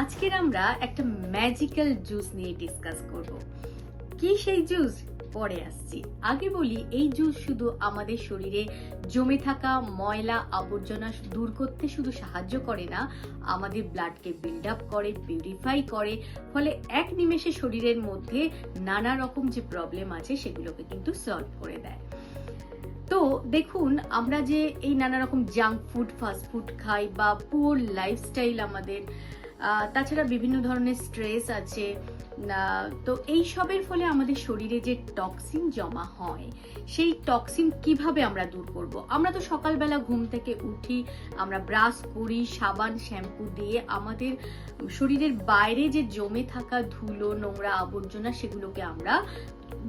আজকের আমরা একটা ম্যাজিক্যাল জুস নিয়ে ডিসকাস করব। কি সেই জুস পরে আসছি। আগে বলি, এই জুস শুধু আমাদের শরীরে জমে থাকা ময়লা আবর্জনা দূর করতে শুধু সাহায্য করে না, আমাদের ব্লাডকে বিল্ড আপ করে পিউরিফাই করে, ফলে এক নিমেষে শরীরের মধ্যে নানা রকম যে প্রবলেম আছে সেগুলোকে কিন্তু সলভ করে দেয়। তো দেখুন, আমরা যে এই নানা রকম জাঙ্ক ফুড ফাস্ট ফুড খাই বা পুয়ার লাইফস্টাইল আমাদের তাছাড়া বিভিন্ন ধরনের স্ট্রেস আছে। তো এই সবের ফলে আমাদের শরীরে যে টক্সিন জমা হয়, সেই টক্সিন কীভাবে আমরা দূর করব? আমরা তো সকালবেলা ঘুম থেকে উঠি, আমরা ব্রাশ করি, সাবান শ্যাম্পু দিয়ে আমাদের শরীরের বাইরে যে জমে থাকা ধুলো, নোংরা আবর্জনা, সেগুলোকে আমরা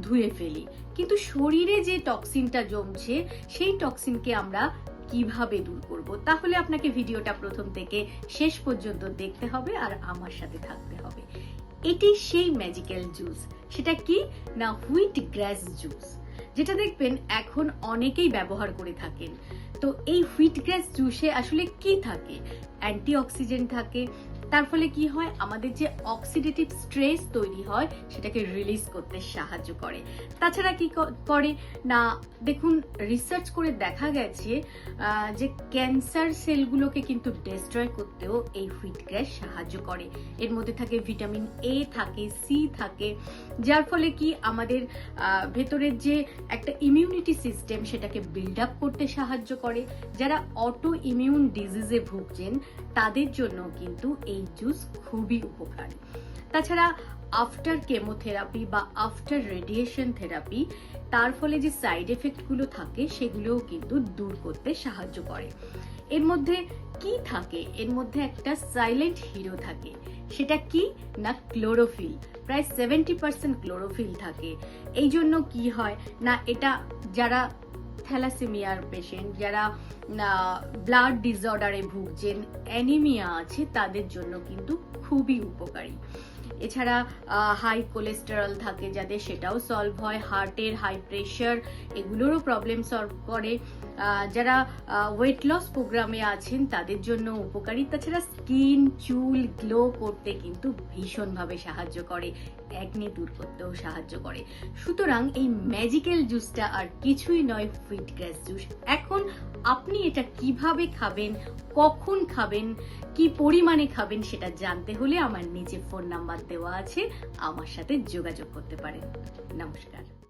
ধুয়ে ফেলি। কিন্তু শরীরে যে টক্সিনটা জমছে, সেই টক্সিনকে আমরা কীভাবে দূর করব, তাহলে আপনাকে ভিডিওটা প্রথম থেকে শেষ পর্যন্ত দেখতে হবে আর আমার সাথে থাকতে হবে। এটি সেই ম্যাজিক্যাল জুস সেটা কি? না হুইট গ্রাস জুস যেটা দেখবেন এখন অনেকেই ব্যবহার করে থাকেন। তো এই হুইট গ্রাস জুসে আসলে কি থাকে? অ্যান্টি অ্যান্টিঅক্সিডেন্ট থাকে তার ফলে কি হয়? আমাদের যে অক্সিডেটিভ স্ট্রেস তৈরি হয়, সেটাকে রিলিজ করতে সাহায্য করে। তাছাড়া কি করে? না, দেখুন রিসার্চ করে দেখা গেছে যে ক্যান্সার সেলগুলোকে কিন্তু ডিস্ট্রয় করতেও এই হুইট গ্রাস সাহায্য করে। এর মধ্যে থাকে ভিটামিন এ থাকে সি থাকে, যার ফলে কি আমাদের ভেতরের যে একটা ইমিউনিটি সিস্টেম সেটাকে বিল্ড আপ করতে সাহায্য করে। যারা অটো ইমিউন ডিজিজে ভুগছেন, তাদের জন্য কিন্তু এই জুস খুবই উপকারী। তাছাড়া আফটার কেমোথেরাপি বা আফটার রেডিয়েশন থেরাপি তার ফলে যে সাইড এফেক্টগুলো থাকে, সেগুলোও কিন্তু দূর করতে সাহায্য করে। এর মধ্যে কি থাকে? এর মধ্যে একটা সাইলেন্ট হিরো থাকে। সেটা কি? না ক্লোরোফিল প্রায় সেভেন্টি পার্সেন্ট ক্লোরোফিল থাকে। এই জন্য কি হয়? না, এটা যারা থ্যালাসেমিয়ার পেশেন্ট যারা ব্লাড ডিসঅর্ডারে ভুগছেন অ্যানিমিয়া আছে তাদের জন্য কিন্তু খুবই উপকারী। এছাড়া হাই কোলেস্টেরল থাকে যাদের সেটাও সলভ হয় হার্টের হাই প্রেশার এগুলোরও প্রবলেম সলভ করে। যারা ওয়েট লস প্রোগ্রামে আছেন তাদের জন্য উপকারী। তাছাড়া স্কিন চুল গ্লো করতে কিন্তু ভীষণভাবে সাহায্য করে। একনি দূর করতেও সাহায্য করে। সুতরাং এই ম্যাজিক্যাল জুসটা আর কিছুই নয় ফিট গ্রাস জুস এখন আপনি এটা কীভাবে খাবেন কখন খাবেন, কি পরিমাণে খাবেন সেটা জানতে হলে আমার নিচে ফোন নাম্বার দেওয়া আছে। আমার সাথে যোগাযোগ করতে পারেন। নমস্কার।